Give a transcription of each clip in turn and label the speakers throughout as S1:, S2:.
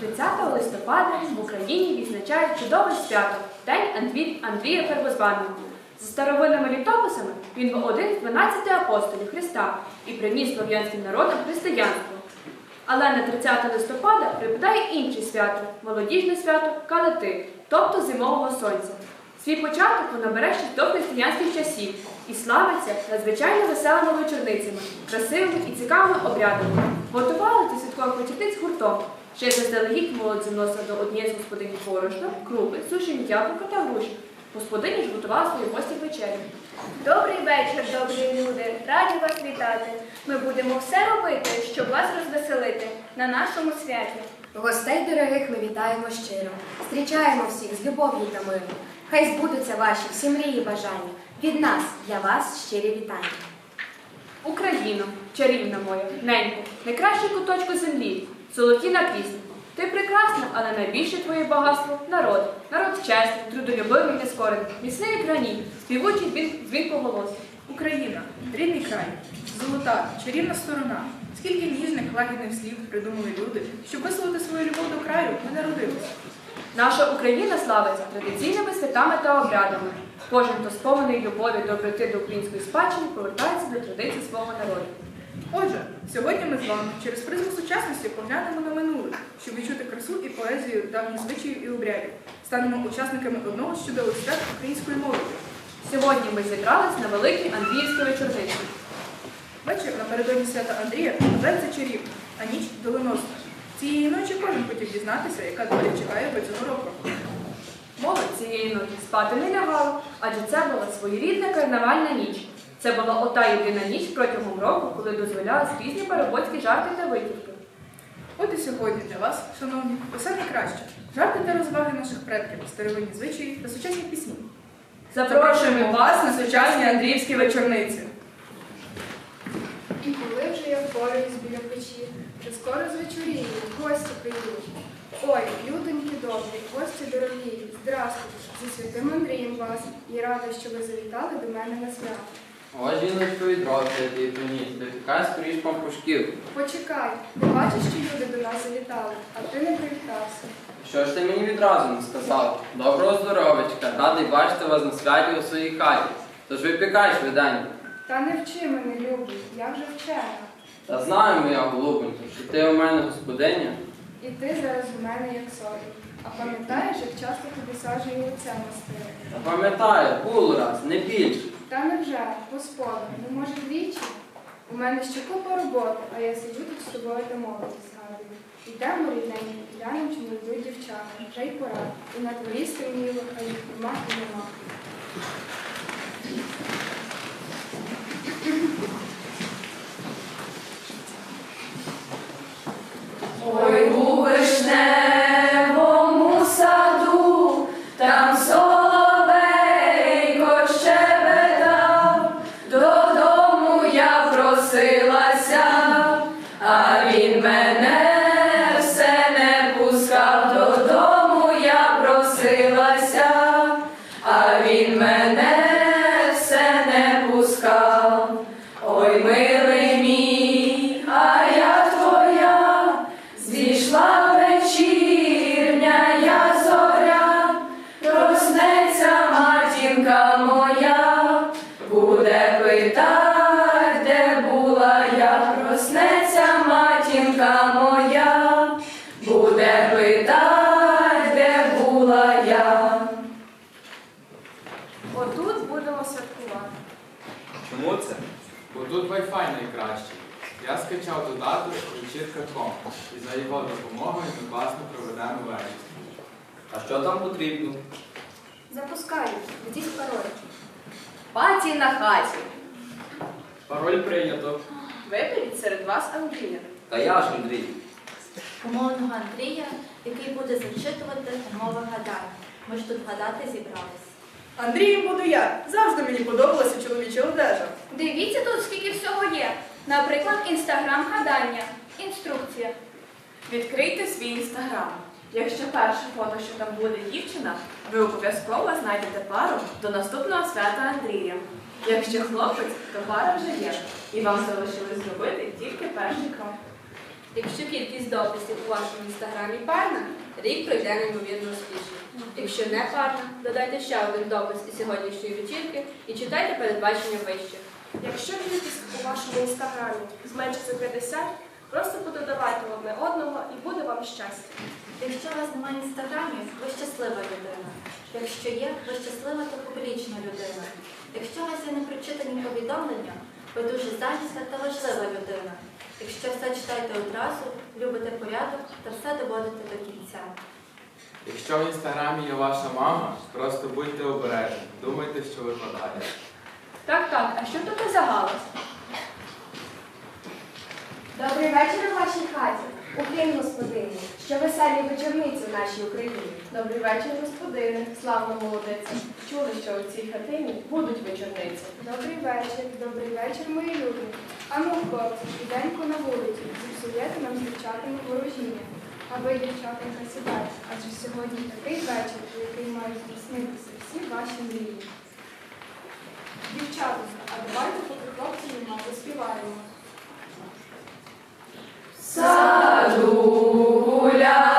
S1: 30 листопада в Україні відзначають чудове свято День Андрі... Андрія Первозваного. За старовинними літописами він був один з 12 апостолів Христа і приніс слов'янським народам християнство. Але на 30 листопада припадає інше свято молодіжне свято Калити, тобто зимового сонця. Свій початок воно бере ще з дохристиянських часів і славиться надзвичайно веселими вечорницями, красивими і цікавими обрядами. Готували до святкових вечорниць гуртом. Ще заздалегідь молодь заносила до однієї з господині борошна, крупи, сушені яблука та груші. Господиня ж готувала свої гості вечері.
S2: Добрий вечір, добрі люди. Раді вас вітати. Ми будемо все робити, щоб вас розвеселити на нашому святі.
S3: Гостей дорогих ми вітаємо щиро. Зустрічаємо всіх з любов'ю та миром. Хай збудуться ваші всі мрії і бажання. Від нас для вас щирі вітання.
S1: Україно, чарівна моя, ненько, найкращий куточку землі, золотіна пісня. Ти прекрасна, але найбільше твоє багатство народ. Народ чесний, трудолюбивий, нескорений, міцний як граніт, співучий дзвін, дзвінкоголос.
S4: Україна, рідний край, золота, чарівна сторона. Скільки ніжних, лагідних слів придумали люди, щоб висловити свою любов до краю, ми народилися.
S1: Наша Україна славиться традиційними святами та обрядами. Кожен, хто сповнений любові доброти до української спадщини, повертається до традицій свого народу.
S4: Отже, сьогодні ми з вами через призму сучасності поглянемо на минуле, щоб відчути красу і поезію давніх звичаїв і обрядів. Станемо учасниками одного з чудових свят української молоді.
S1: Сьогодні ми зібрались на великій Андріївській вечорниці.
S4: Вечір напередодні свята Андрія називається чарів, а ніч доленосна. Цієї ночі кожен хотів дізнатися, яка доля чекає його цього року.
S1: Молодь цієї ночі спати не лягала, адже це була своєрідна карнавальна ніч. Це була ота єдина ніч протягом року, коли дозволялись різні парубоцькі жарти та витівки.
S4: От і сьогодні для вас, шановні, усе найкраще. Жарти та розваги наших предків, старовинні звичаї та сучасні пісні.
S1: Запрошуємо вас на сучасні Андріївські вечорниці.
S5: І коли вже я впораюсь біля печі, то скоро звечоріє, гості прийдуть. Ой, людоньки добрі, гості дорогі, здрастуйте, зі святим Андрієм вас, і рада, що ви завітали до мене на свято.
S6: О, жіночко відрок, я ти приніс, випікай скоріш пампушків.
S5: Почекай, ти бачиш, що люди до нас завітали, а ти не привітався.
S6: Що ж ти мені відразу не сказав? Доброго здоровечка, радий бачити вас на святі у своїй хаті. Тож випікай швиденько.
S5: Та не вчи мене, любий, я вже вчена.
S6: Та знаю, моя голубонько, що ти у мене господиня.
S5: І ти зараз у мене як сорі. А пам'ятаєш, як часто тобі сажею лиця мастили?
S6: Та пам'ятаю, було раз, не більше.
S5: Та невже, господи, ну може двічі? У мене ще купа роботи, а я сиджу тут з тобою та молоді згадую. Йдемо рідненько, глянемо, чи не йдуть дівчата, вже й пора. І на стемніло, а їх нема і нема.
S7: За його допомогою ми класно проведемо вечір.
S6: А що там потрібно?
S3: Запускаю, введіть пароль.
S1: Паті на хаті.
S7: Пароль прийнято.
S1: Виберіть серед вас Андрія.
S6: Та я ж Андрій.
S8: умовного Андрія, який буде зачитувати умови гадань. Ми ж тут гадати зібрались.
S4: Андрієм буду я. Завжди мені подобалася чоловіча одежа.
S2: Дивіться тут, скільки всього є. Наприклад, інстаграм гадання, інструкція.
S1: Відкрийте свій інстаграм. Якщо перше фото, що там буде дівчина, ви обов'язково знайдете пару до наступного свята Андрія. Якщо хлопець, то пара вже є, і вам залишилось зробити тільки перший крок.
S9: Якщо кількість дописів у вашому інстаграмі парна, рік пройде неймовірно успішно. Якщо не парна, додайте ще один допис із сьогоднішньої вечірки і читайте передбачення вище.
S10: Якщо кількість у вашому інстаграмі зменшиться 50, просто пододавайте одне одного і буде вам щастя.
S8: Якщо у вас немає інстаграмів, ви щаслива людина. Якщо є, ви щаслива та публічна людина. Якщо у вас є непрочитані повідомлення, ви дуже зайнята та важлива людина. Якщо все читаєте одразу, любите порядок та все доводите до кінця.
S7: Якщо в інстаграмі є ваша мама, просто будьте обережні, думайте, що викладаєте.
S5: Так, так, а що тут за галас?
S3: Добрий вечір у вашій хаті. Укрім, господині, що веселі вечорниці в нашій Україні.
S10: Добрий вечір, господине, славна молодиця. Чули, що у цій хатині будуть вечорниці.
S11: Добрий вечір, добрий вечір, мої люди. Ану, хлопці, піденько на вулиці, зіпсуєте нам з дівчатами ворожіння. А ви, дівчатенька, сідайте, адже сьогодні такий вечір, у який мають здійснитися всі ваші мрії. Дівчатенька, а давайте поки хлопці мало співаємо.
S5: Гуляла,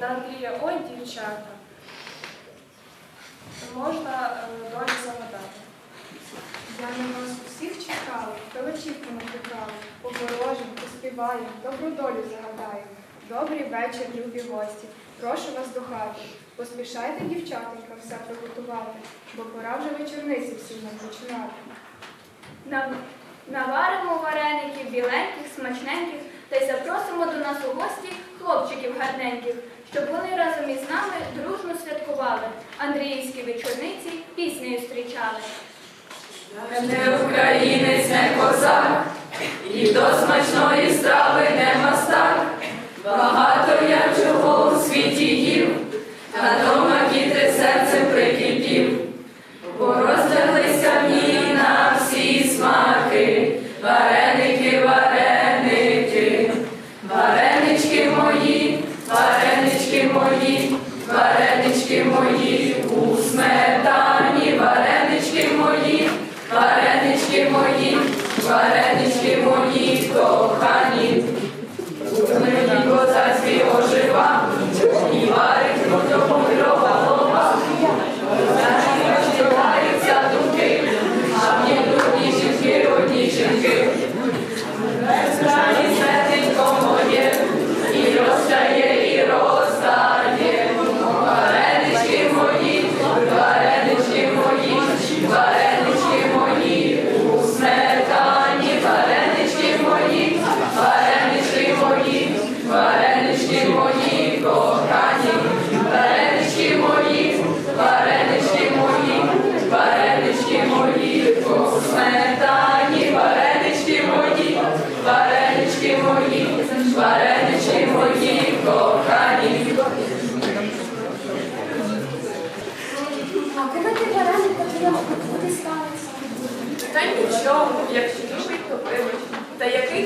S2: на Андрія
S10: ой дівчата. Можна е, долі загадати.
S11: Я на вас усіх чекала, пилочівками чекала, поворожимо, поспіваємо, добру долю загадаємо. Добрий вечір, любі гості. Прошу вас до хати. Поспішайте, дівчатенька, все приготувати, бо пора вже вечорниці всім нам починати.
S2: Наваримо вареників біленьких, смачненьких та й запросимо до нас у гості хлопчиків гарненьких, щоб вони разом із нами дружно святкували, Андріївські вечорниці піснею зустрічали.
S5: Не українець, не козак, і до смачної страви не мастак. Багато я чого у світі їв, та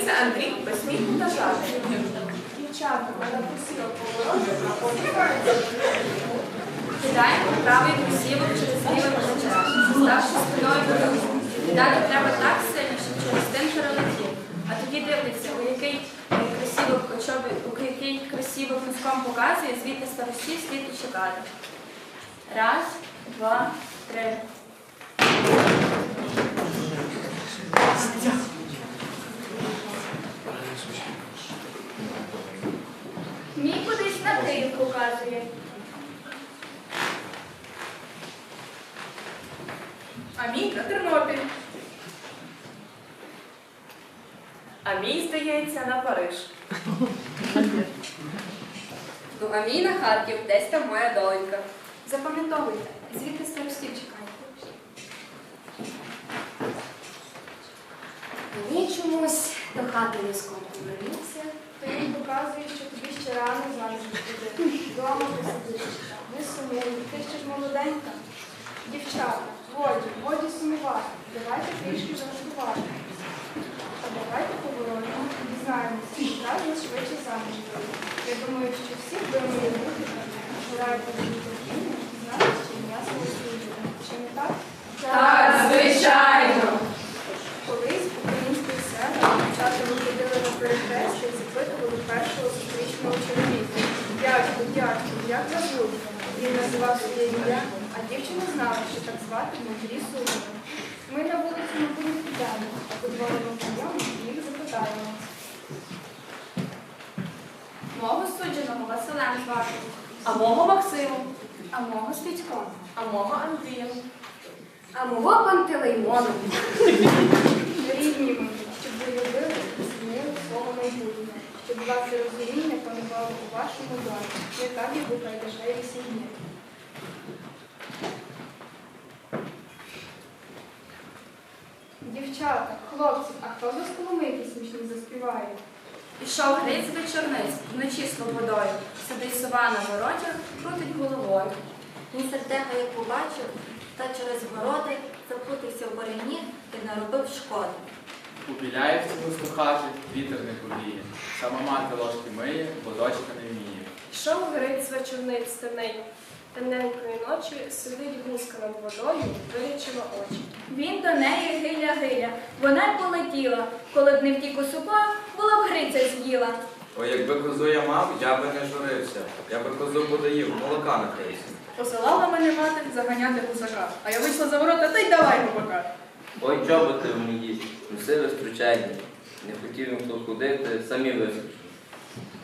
S12: Це Андрій без та жарту?
S10: Дівчата, мене просила поворожити, а потім
S2: Кидаємо правий кросівок через ліве плече, ставши спиною до руку. Далі треба так сильно, щоб через тим перелетів. А тоді дивиться, у який е, кросівок чоби, у який кросівок носком показує, звідти старості слід і чекати. Раз, два, три. Мій кудись на Київ показує.
S4: А мій на Тернопіль.
S12: А мій, здається, на Париж.
S9: Ну, а мій на Харків, десь там моя доленька.
S3: Запам'ятовуйте, звідти старостів чекайте. Мені чомусь до хати не скоро повернувся.
S11: То він показує, що ще рано заміж виходити. Дома посидиш. Не сумуй, ти ще ж молоденька. Дівчата, годі, годі сумувати. Давайте трішки жартувати. А давайте дізнаємося, і раз нас швидше заміж. Я думаю, що всі мої бути жирають до терпіння, знають, що своє служить. Чи не так?
S12: Так,
S11: знала, що так звати матері суміли. Ми на вулицю не будемо підемо, а подзвонимо знайомим і їх запитаємо.
S2: Мого судженого Василем звати.
S5: А мого Максиму.
S11: А мого Стецьком.
S12: А мого Андрієм.
S3: А мого Пантелеймону.
S11: Рідні мої, щоб ви любили і змінили свого майбутнього, щоб ваше розуміння панувало у вашому домі, не так, як у кайдашевій сім'ї. Дівчата, хлопці, а хто за коломийки смішні заспіває?
S2: Ішов гриць до чорниць, вночі слободою. Сидить сова на воротях, крутить головою.
S8: Він сердега, як побачив, та через городи запутався в борені і наробив шкоди.
S7: У Біляївцеву слухати вітер не повіє. Сама мати ложки миє, бо дочка не вміє.
S10: Йшов гриць вечорниць темненько. Темненької ночі сидить гуска над водою, вирічила очі.
S2: Він до неї гиля-гиля. Вона й полетіла. Коли б не втік у супа, була б гриця з'їла.
S13: Ой, якби козу я мав, я би не журився. Я би козу подоїв, молока напився.
S4: Посилала мене мати заганяти гусака. А я вийшла за ворота та й давай губака.
S14: Ой, чоботи в мені, носили стручайні. Не хотів їм хто ходити, самі висушили.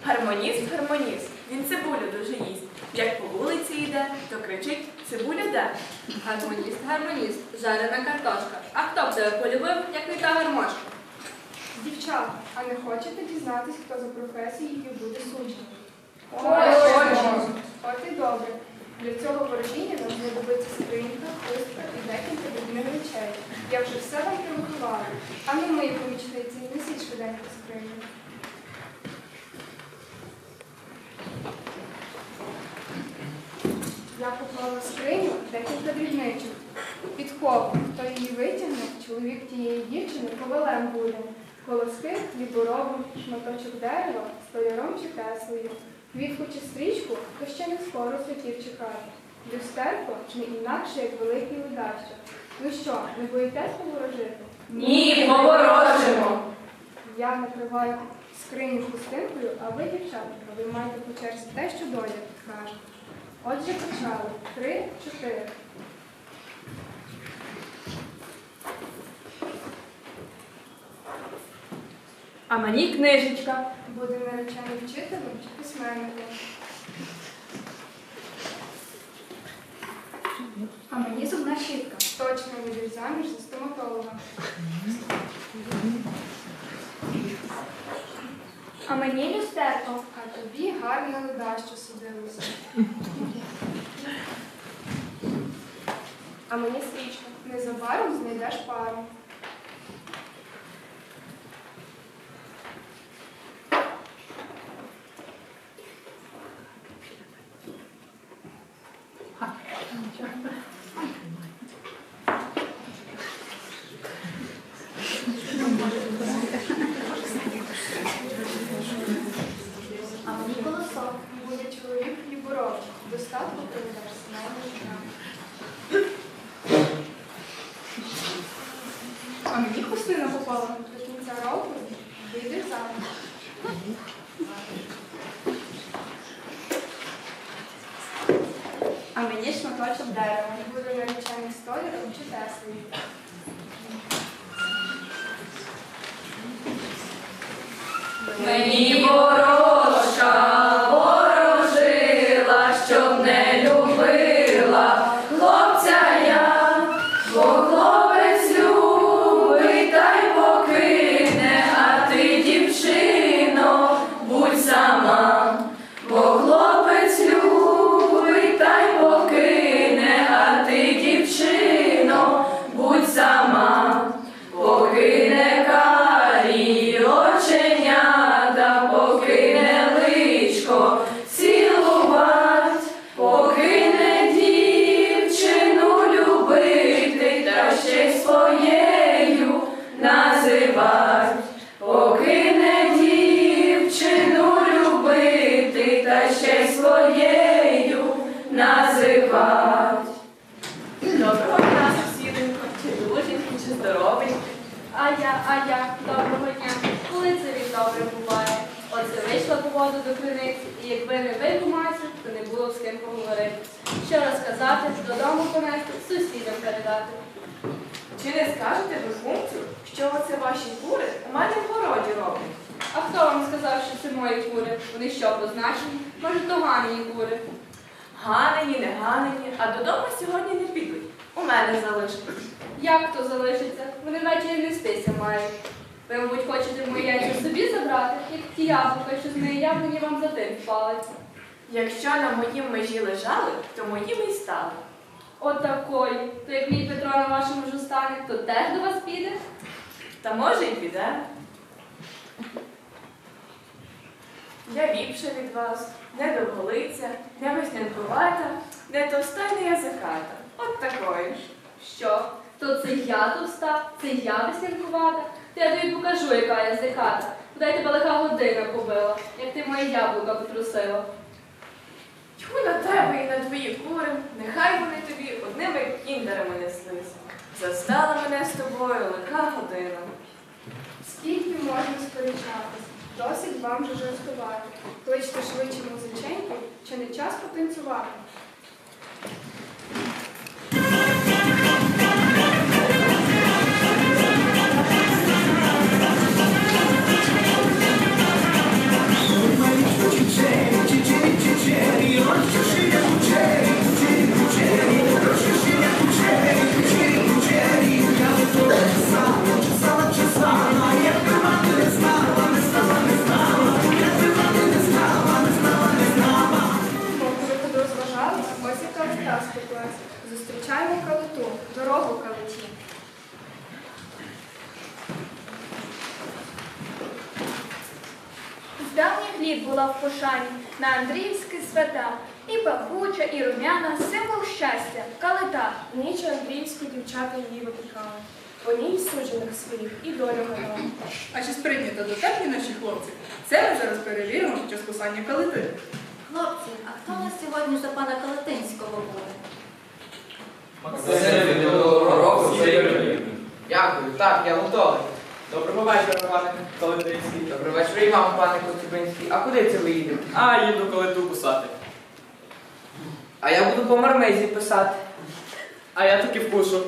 S12: Гармоніст, гармоніст. Він цибулю дуже їсть. Як по вулиці йде, то кричить цибуля де.
S9: Гармоніст, гармоніст, жарена картошка. А хто б тебе полюбив, як не та гармошка?
S11: Дівчата, а не хочете дізнатись, хто за професією буде суджений?
S10: Хочемо.
S11: От і добре. Для цього ворожіння нам знадобиться скринька, хустка і декілька дрібних речей. Я вже все вам приготувала. А ну мої помічниці, несіть швиденько скриню. Я поклала в скриню декілька дрібничок. Підкову, хто її витягне, чоловік тієї дівчини ковалем буде. Колоски хліборобом, шматочок дерева, столяром чи теслею. Квітку чи стрічку, то ще не скоро святів чекати. Люстерко не інакше, як великий ледащо. Ну що, не боїтесь поворожити?
S12: Ні, поворожимо.
S11: Я накриваю скриню хустинкою, а ви, дівчатка, ви маєте по черзі те, що доля каже. Отже, почали. Три, чотири.
S5: А мені книжечка.
S11: Буде наречений вчителем чи письменником. А мені зубна щітка. Точно вийдеш заміж за стоматолога.
S2: А мені люстерко.
S11: А тобі гарна леда, що судилася.
S12: sehr spannend. Доброго дня.
S9: Коли це він добре буває? Оце вийшла по воду до криниці, і якби не ви, кумасю, то не було б з ким поговорити. Що розказати, додому понести, сусідам передати.
S12: Чи не скажете ви хумцю, що оце ваші кури у мене в городі роблять?
S9: А хто вам сказав, що це мої кури? Вони що, позначені? Може, то ганені кури.
S12: Ганені, не ганені, а додому сьогодні не підуть. У мене залишаться.
S9: Як то залишиться? Вони ввечері не спися мають. Ви, мабуть, хочете мої яйця собі забрати, як ті яблука, що з неї яблуні вам за тим впали.
S12: Якщо на моїм межі лежали, то моїми й стали.
S9: Отакої. То як мій Петро на вашому ж стане, то теж до вас піде?
S12: Та може й піде. Я ліпша від вас, не довголиця, не веснянкувата, не товста, й не язиката. От такої ж.
S9: Що? То це я товста, це я веснянкувата? То я тобі покажу, яка я зиката. Куди тебе лиха година побила, як ти моє яблука потрусила.
S12: Тьху на тебе і на твої кури, нехай вони тобі одними кіндерами неслися. Застала мене з тобою лика година.
S11: Скільки можна сперечатись? Досить вам вже жартувати. Кличте швидше музиченьків, чи не час потанцювати?
S10: Ніч андріївську дівчата її випікали. По ній суджених своїх і долю гадали.
S4: А чи сприйняті до дотепні наші хлопці? Це ми зараз перевіримо під час писання калити.
S8: Хлопці, а хто у нас сьогодні за пана Калетинського буде?
S15: Дякую, так, я готовий. Доброго вечора, пане Калетинський. Добрий вечір і вам, пане Коцюбинський. А куди це ви їдете?
S16: А, їду калиту кусати.
S15: А я буду по мармезі писати.
S16: А я таки вкушу.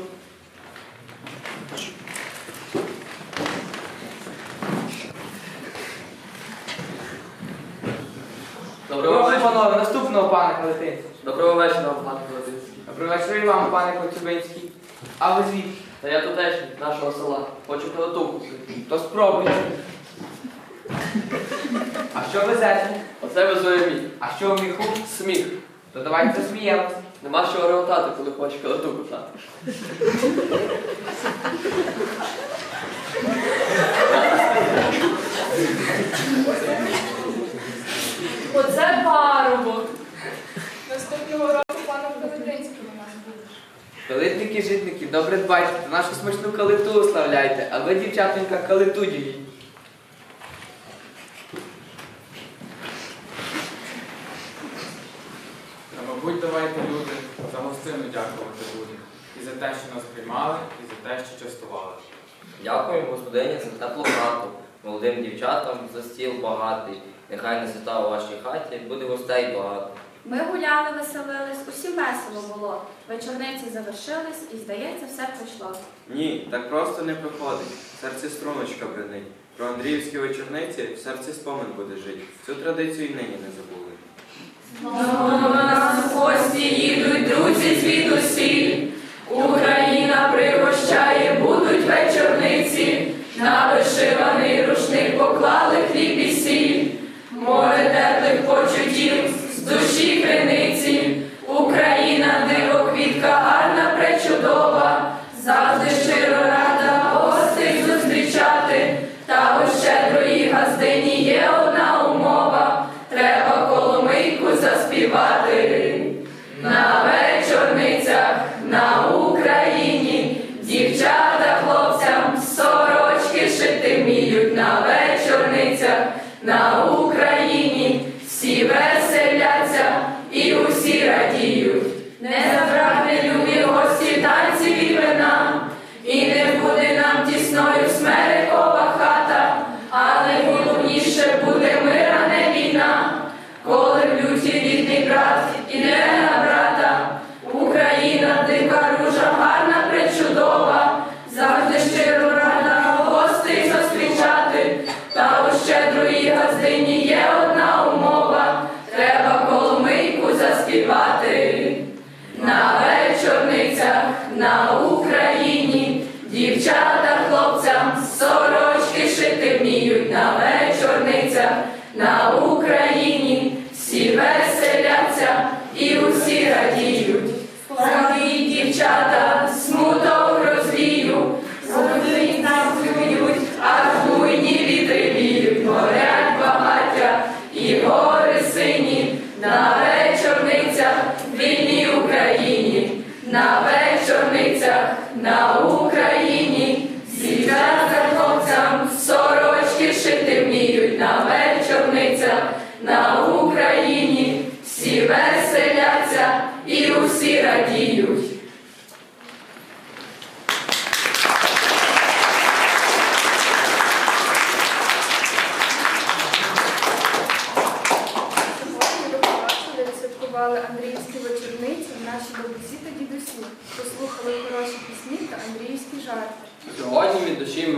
S15: Доброго вечора, панове, наступного пане Калетинський.
S6: Доброго вечора, пан Калатинський.
S15: Добрий вечір і вам, пане Коцюбинський. А ви звідки?
S6: Та я тутешній, з нашого села. Хочу калиту.
S15: То спробуйте. А що везете?
S6: Оце везу я мій.
S15: А що в міху?
S6: Сміх.
S15: То давайте засміємось.
S6: Нема що реготати, коли хочеш калиту кусати.
S12: Оце парубок.
S11: Наступного року паном Калетинським у нас буде.
S15: Калитники, житники, добре дбайте, нашу смачну калиту славляйте, а ви, дівчатонька, калиту діліть.
S7: Мабуть, давайте люди за гостину дякувати будемо. І за те, що нас приймали, і за те, що частували.
S14: Дякуємо господині за теплу хату, молодим дівчатам за стіл багатий. Нехай не свята у вашій хаті, буде гостей багато.
S2: Ми гуляли, веселились, усім весело було. Вечорниці завершились і, здається, все пройшло.
S13: Ні, так просто не проходить. В серці струночка бренить. Про Андріївські вечорниці в серці спомин буде жити. Цю традицію й нині не забули.
S12: Нас в гості їдуть друзі звідусіль. Україна пригощає, будуть вечорниці. На вишиваний рушник поклали хліб і. Море теплих почуттів з душі криниці. Україна диво квітка гарна, пречудова. Треба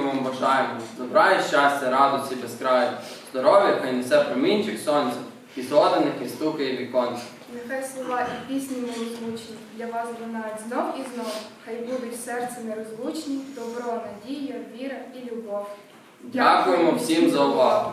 S6: ми вам бажаємо добра і щастя, радості безкраю, здоров'я, хай несе промінчик сонця, і зоданих, і стукає віконця.
S11: Нехай слова і пісні нерозлучні для вас лунають знов і знов. Хай будуть в серці нерозлучні, добро, надія, віра і любов.
S6: Дякуємо всім за увагу.